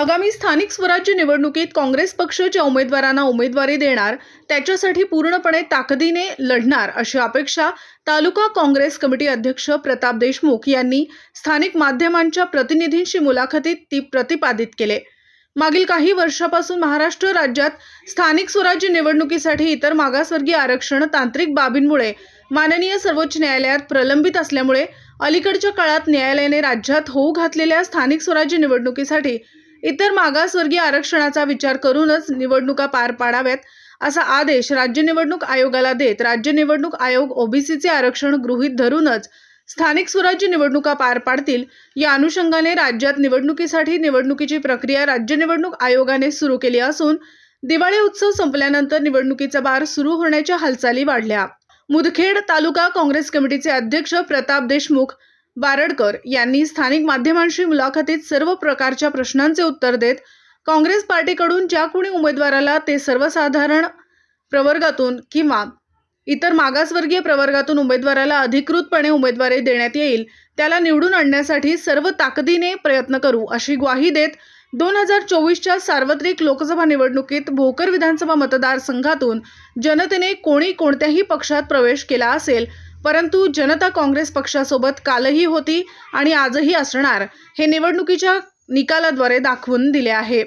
आगामी स्थानिक स्वराज्य निवडणुकीत काँग्रेस पक्ष ज्या उमेदवारांना उमेदवारी देणार त्याच्यासाठी पूर्णपणे ताकदीने लढणार अशी अपेक्षा तालुका काँग्रेस कमिटी अध्यक्ष प्रताप देशमुख यांनी स्थानिक माध्यमांच्या प्रतिनिधींशी मुलाखतीत ती प्रतिपादित केले. मागील काही वर्षापासून महाराष्ट्र राज्यात स्थानिक स्वराज्य निवडणुकीसाठी इतर मागासवर्गीय आरक्षण तांत्रिक बाबींमुळे माननीय सर्वोच्च न्यायालयात प्रलंबित असल्यामुळे अलीकडच्या काळात न्यायालयाने राज्यात होऊ घातलेल्या स्थानिक स्वराज्य निवडणुकीसाठी इतर मागासवर्गीय आरक्षणाचा विचार करूनच निवडणुका पार पाडाव्यात असा आदेश राज्य निवडणूक आयोगाला देत राज्य निवडणूक आयोग ओबीसीचे आरक्षण गृहीत धरूनच स्थानिक स्वराज्य निवडणुका पार पाडतील. या अनुषंगाने राज्यात निवडणुकीसाठी निवडणुकीची प्रक्रिया राज्य निवडणूक आयोगाने सुरू केली असून दिवाळी उत्सव संपल्यानंतर निवडणुकीचा बार सुरू होण्याच्या हालचाली वाढल्या. मुदखेड तालुका काँग्रेस कमिटीचे अध्यक्ष प्रताप देशमुख बारडकर यांनी स्थानिक माध्यमांशी मुलाखतीत सर्व प्रकारच्या प्रश्नांचे उत्तर देत काँग्रेस पार्टीकडून ज्या कोणी उमेदवाराला ते सर्वसाधारण प्रवर्गातून किंवा इतर मागासवर्गीय प्रवर्गातून उमेदवाराला अधिकृतपणे उमेदवारी देण्यात येईल त्याला निवडून आणण्यासाठी सर्व ताकदीने प्रयत्न करू अशी ग्वाही देत दोन हजार चोवीसच्या सार्वत्रिक लोकसभा निवडणुकीत भोकर विधानसभा मतदारसंघातून जनतेने कोणी कोणत्याही पक्षात प्रवेश केला असेल परंतु जनता काँग्रेस पक्षासोबत कालही होती आणि आजही असणार हे निवडणुकीच्या निकालाद्वारे दाखवून दिले आहे.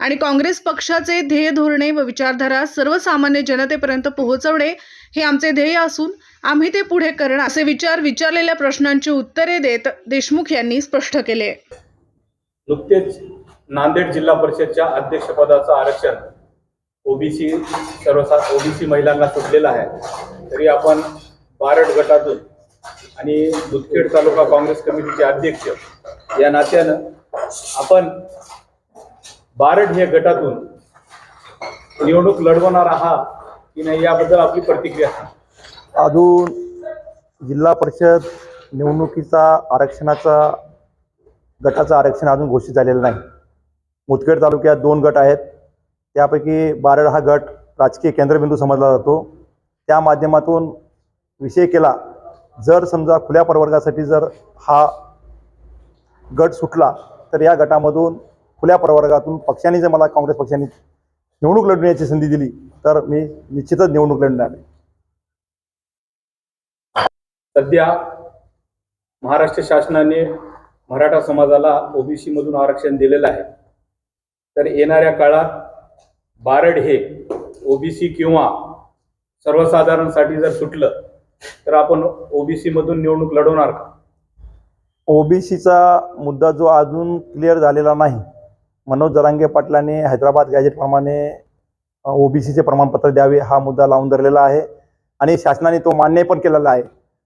आणि काँग्रेस पक्षाचे ध्येय धोरणे व विचारधारा सर्वसामान्य जनतेपर्यंत पोहोचवणे हे आमचे ध्येय असून आम्ही ते पुढे करणार असे विचार विचारलेल्या प्रश्नांची उत्तरे देत देशमुख यांनी स्पष्ट केले. नुकतेच नांदेड जिल्हा परिषदच्या अध्यक्षपदाचं आरक्षण ओबीसी सर्वसा ओबीसी महिलांना सुटलेलं आहे. तरी आपण बारड गटातून आणि मुदखेड तालुका काँग्रेस कमिटीचे अध्यक्ष या नात्यानं आपण बारड हे गटातून निवडणूक लढवणार आहात की नाही याबद्दल आपली प्रतिक्रिया अजून जिल्हा परिषद निवडणुकीचा आरक्षणाचा गटाचं आरक्षण अजून घोषित झालेलं नाही. मुदखेड तालुक्यात दोन गट आहेत. त्यापैकी बारड हा गट राजकीय केंद्रबिंदू समजला जातो. त्या माध्यमातून विषय केला जर समजा खुल्या प्रवर्गासाठी जर हा गट सुटला तर या गटामधून खुल्या प्रवर्गातून पक्षाने जर मला काँग्रेस पक्षाने निवडणूक लढण्याची संधी दिली तर मी निश्चितच निवडणूक लढणार आहे. सध्या महाराष्ट्र शासनाने मराठा समाजाला ओबीसी मधून आरक्षण दिलेलं आहे. तर येणाऱ्या काळात बारड हे ओबीसी किंवा सर्वसाधारणसाठी जर सुटलं तर आपण ओबीसी मधून निवडणूक लढवणार का? ओबीसीचा मुद्दा जो अजून क्लिअर झालेला नाही. मनोज जरांगे पाटलांनी हैदराबाद गॅजेटप्रमाणे ओबीसीचे प्रमाणपत्र द्यावे हा मुद्दा लावून धरलेला आहे. आणि शासनाने तो मान्य पण केलेला आहे.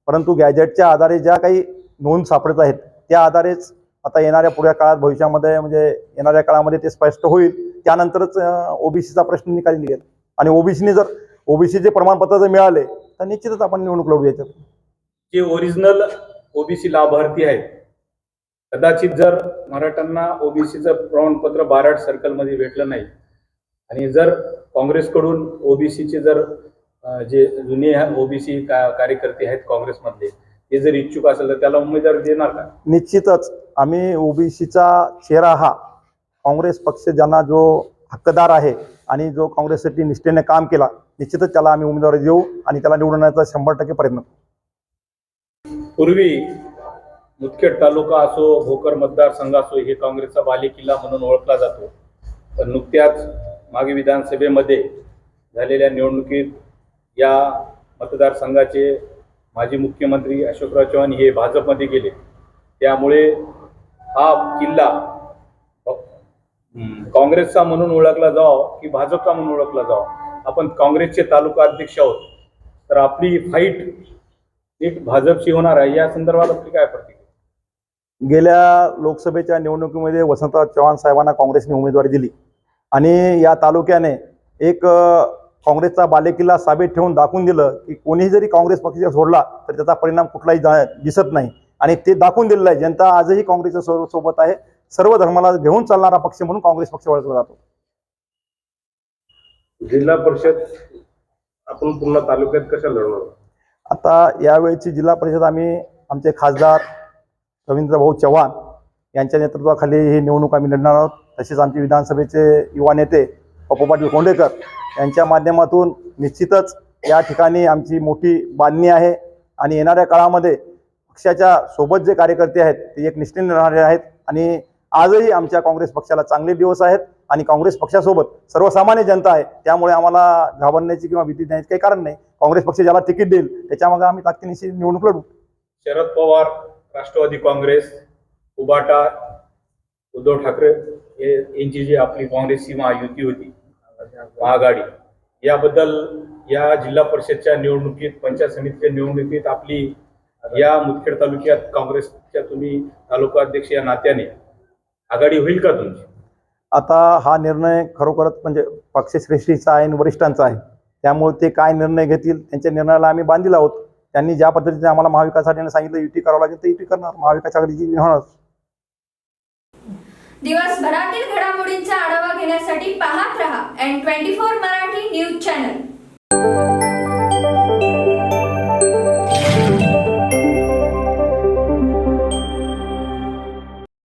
परंतु गॅजेटच्या आधारे ज्या काही नोंद सापडत आहेत त्या आधारेच आता येणाऱ्या पुढ्या काळात भविष्यामध्ये म्हणजे येणाऱ्या काळामध्ये ते स्पष्ट होईल. त्यानंतरच ओबीसीचा प्रश्न निकाली निघेल. आणि ओबीसीने जर ओबीसीचे प्रमाणपत्र जर मिळाले तर निश्चितच आपण निवडणूक लढू याच्यात जे ओरिजिनल ओबीसी लाभार्थी आहेत कदाचित जर मराठ्यांना ओबीसीचं प्रमाणपत्र बाराड सर्कलमध्ये भेटलं नाही आणि जर काँग्रेसकडून ओबीसीचे जर जे जुने ओबीसी कार्यकर्ते आहेत काँग्रेसमधले ते जर इच्छुक असेल तर त्याला उमेदवारी देणार का? निश्चितच आम्ही ओबीसीचा चेहरा हा काँग्रेस पक्ष ज्यांना जो हक्कदार आहे आणि जो काँग्रेससाठी निष्ठेने काम केला निश्चितच त्याला आम्ही उमेदवारी देऊ आणि त्याला निवडण्याचा शंभर टक्के प्रयत्न पूर्वी मुदखेड तालुका असो भोकर मतदारसंघ असो हे काँग्रेसचा बालेकिल्ला म्हणून ओळखला जातो. तर नुकत्याच मागे विधानसभेमध्ये झालेल्या निवडणुकीत या मतदारसंघाचे माजी मुख्यमंत्री अशोकराव चव्हाण हे भाजपमध्ये गेले. त्यामुळे हा किल्ला काँग्रेसचा म्हणून ओळखला जावा की भाजपचा म्हणून ओळखला जावा? आपण काँग्रेसचे तालुका अध्यक्ष आहोत. तर आपली फाईट नीट भाजपशी होणार आहे. या संदर्भात आपली काय प्रतिक्रिया? गेल्या लोकसभेच्या निवडणुकीमध्ये वसंतराव चव्हाण साहेबांना काँग्रेसने उमेदवारी दिली. आणि या तालुक्याने एक काँग्रेसचा बालेकिल्ला साबित ठेवून दाखवून दिलं की कोणीही जरी काँग्रेस पक्ष सोडला तर त्याचा परिणाम कुठलाही जा- दिसत नाही. आणि ते दाखवून दिलेलं आहे. जनता आजही काँग्रेसच्या सोबत आहे. सर्व धर्माला घेऊन चालणारा पक्ष म्हणून काँग्रेस पक्ष ओळखला जातो. जिल्हा परिषद आपण पुन्हा तालुक्यात कशा लढणार? आता यावेळची जिल्हा परिषद आम्ही आमचे खासदार रवींद्रभाऊ चव्हाण यांच्या नेतृत्वाखाली ही निवडणूक आम्ही लढणार आहोत. तसेच आमचे विधानसभेचे युवा नेते पप्पू पाटील कोंडेकर यांच्या माध्यमातून निश्चितच या ठिकाणी आमची मोठी बांधणी आहे. आणि येणाऱ्या काळामध्ये पक्षाच्या सोबत जे कार्यकर्ते आहेत ते एक निष्ठेने राहणारे आहेत. आणि आजही आमच्या काँग्रेस पक्षाला चांगले दिवस आहेत. आणि काँग्रेस पक्षासोबत सर्वसामान्य जनता आहे. त्यामुळे आम्हाला घाबरण्याची किंवा भीती देण्याची काही कारण नाही. काँग्रेस पक्ष ज्याला तिकीट देईल त्याच्यामागे आम्ही ताकदीनिशी निवडणूक लढू. शरद पवार राष्ट्रवादी काँग्रेस उबाटा उद्धव ठाकरे हे यांची जी आपली काँग्रेसची महायुती होती महाआघाडी याबद्दल या जिल्हा परिषदच्या निवडणुकीत पंचायत समितीच्या निवडणुकीत आपली या मुदखेड तालुक्यात काँग्रेसच्या तुम्ही तालुका अध्यक्ष या नात्याने आघाडी होईल का तुमची? आता हा निर्णय खरोखरच म्हणजे पक्षश्रेष्ठीचा आहे आणि वरिष्ठांचा आहे. त्यामुळे ते काय निर्णय घेतील त्यांच्या निर्णयाला आम्ही बांधील आहोत. त्यांनी ज्या पद्धतीने आम्हाला महाविकास आघाडीने सांगितलं युती करावं लागेल तर युती करणार. महाविकास आघाडीची होणार. दिवसभरातील घडामोडींचा आढावा घेण्यासाठी पाहत रहा N twenty four Marathi news channel